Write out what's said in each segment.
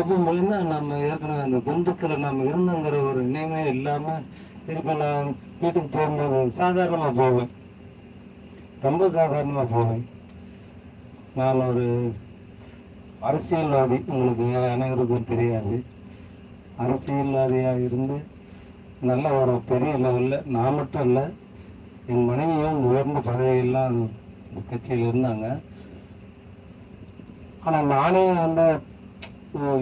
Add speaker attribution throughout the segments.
Speaker 1: எப்போ போலன்னா நம்ம ஏற்கனவே அந்த குண்டத்தில் நம்ம இருந்தோங்கிற ஒரு நினைவே இல்லாமல் திருப்பி நான் வீட்டுக்கு போகும்போது சாதாரணமாக போவேன். ரொம்ப சாதாரணமாக போவேன். நான் ஒரு அரசியல்வாதி உங்களுக்கு அனைவருக்கும் தெரியாது. அரசியல்வாதியாக இருந்து நல்ல ஒரு பெரிய லெவலில் நான் மட்டும் இல்லை என் மனைவியும் உயர்ந்த பதவியெல்லாம் கட்சியில் இருந்தாங்க. ஆனால் நானே வந்து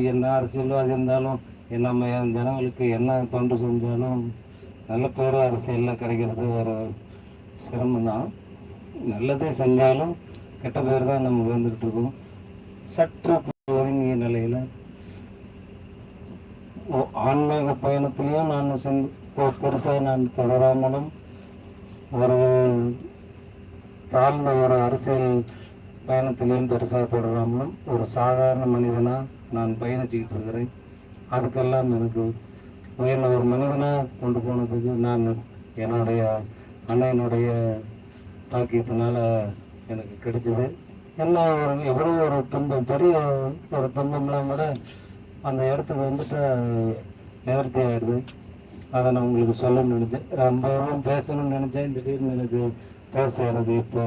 Speaker 1: என்ன அரசியல்வாதி இருந்தாலும் நம்ம ஜனங்களுக்கு என்ன தொண்டு செஞ்சாலும் நல்ல பேர் அரசியலில் கிடைக்கிறது ஒரு சிரமம் தான் நல்லதே செஞ்சாலும் கெட்ட பேர் தான் நம்ம வந்துக்கிட்டு இருக்கோம். சற்று ஒதுங்கிய நிலையில் ஓ, ஆன்மீக பயணத்திலையும் நான் சென்று பெருசாக நான் தொடராமலும் ஒரு தாழ்ந்த ஒரு அரசியல் பயணத்திலையும் பெருசாக தொடராமலும் ஒரு சாதாரண மனிதனாக நான் பயணிச்சுக்கிட்டு இருக்கிறேன் அதுக்கெல்லாம் எனக்கு என்னை ஒரு மனிதனாக கொண்டு போனதுக்கு நான் என்னுடைய அண்ணனுடைய தாக்கியத்தினால எனக்கு கிடைச்சது. என்ன ஒரு எவ்வளோ ஒரு துன்பம் பெரிய ஒரு துன்பம்லாம் கூட அந்த இடத்துக்கு வந்துட்டு நிவர்த்தி ஆயிடுது. அதை நான் உங்களுக்கு சொல்லணும்னு நினச்சேன். ரொம்பவும் பேசணும்னு நினச்சேன். திடீர்னு எனக்கு பேச எனக்கு இப்போ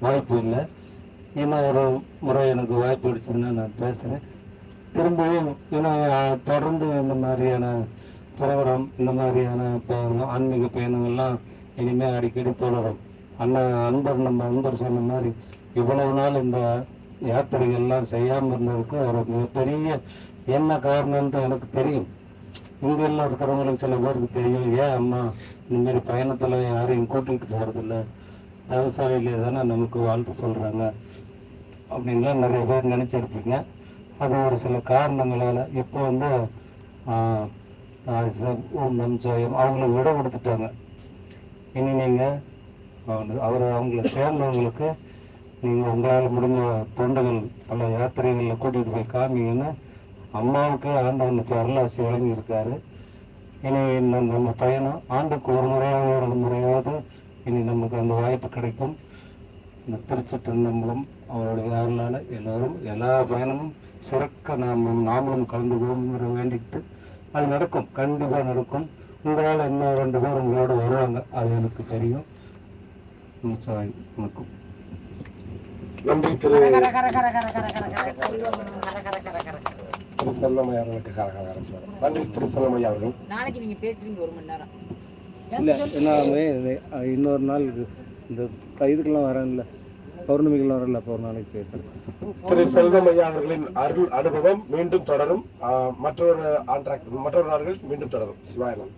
Speaker 1: வாய்ப்பு இல்லை. இன்னும் ஒரு முறை எனக்கு வாய்ப்பு கிடைச்சதுன்னா நான் பேசுகிறேன் திரும்பவும் ஏன்னா தொடர்ந்து இந்த மாதிரியான துறவரம் இந்த மாதிரியான பயணம் ஆன்மீக பயணங்கள்லாம் இனிமேல் அடிக்கடி தொடரும். அண்ணன் அன்பர் நம்ம அன்பர் சொன்ன மாதிரி இவ்வளவு நாள் இந்த யாத்திரைகள்லாம் செய்யாமல் இருந்ததுக்கு ஒரு மிகப்பெரிய என்ன காரணம்ன்ட்டு எனக்கு தெரியும். இங்கெல்லாம் இருக்கிறவங்களுக்கு சில பேருக்கு தெரியும். ஏன் அம்மா இந்தமாரி பயணத்தில் யாரையும் கூட்டிகிட்டு போறதில்ல? தவசாலையிலே தானே நமக்கு வாழ்த்து சொல்கிறாங்க அப்படின்லாம் நிறைய பேர் நினச்சிருப்பீங்க. அது ஒரு சில காரணங்களால் இப்போ வந்து ஓம் நம் ஜெயம் அவங்களுக்கு விட கொடுத்துட்டாங்க. இனி நீங்கள் அவங்க- அவர் அவங்கள சேர்ந்தவங்களுக்கு நீங்கள் உங்களால் முடிஞ்ச தொண்டுகள் பல யாத்திரைகளில் கூட்டிகிட்டு போய் காமிங்கன்னு அம்மாவுக்கு ஆண்டவனுக்கு அருளாசி வழங்கியிருக்காரு. இனி நம்ம பயணம் ஆண்டுக்கு ஒரு முறையாக ஒரு முறையாவது இனி நமக்கு அந்த வாய்ப்பு கிடைக்கும். இந்த திருச்சிற்றம்பலம் அவருடைய அருளால் எல்லோரும் எல்லா பயணமும் சிறக்க நாம் நாமளும் கலந்துக்குவோங்கிற வேண்டிக்கிட்டு அது நடக்கும் கண்டிப்பாக நடக்கும் உங்களால் இன்னும் ரெண்டு பேர் உங்களோட வருவாங்க அது எனக்கு தெரியும் நடக்கும்
Speaker 2: நன்றி திரு. திரு செல்லமையா அவர்களுக்கு கரகர நன்றி திரு செல்லமையா அவர்கள்
Speaker 3: நாளைக்கு நீங்க பேசுறீங்க ஒரு மணி நேரம்
Speaker 1: இல்லை நான் இன்னொரு நாள் இந்த இதுக்கெல்லாம் வரேன்ல பௌர்ணமிகள் வரல ஒரு நாளைக்கு பேசுகிறேன்
Speaker 2: திரு செல்வமையா அவர்களின் அருள் அனுபவம் மீண்டும் தொடரும். ஆஹ், மற்றொரு ஆண்ட்ராக்ட் மற்றொரு நாள்கள் மீண்டும் தொடரும். சிவாயனம்.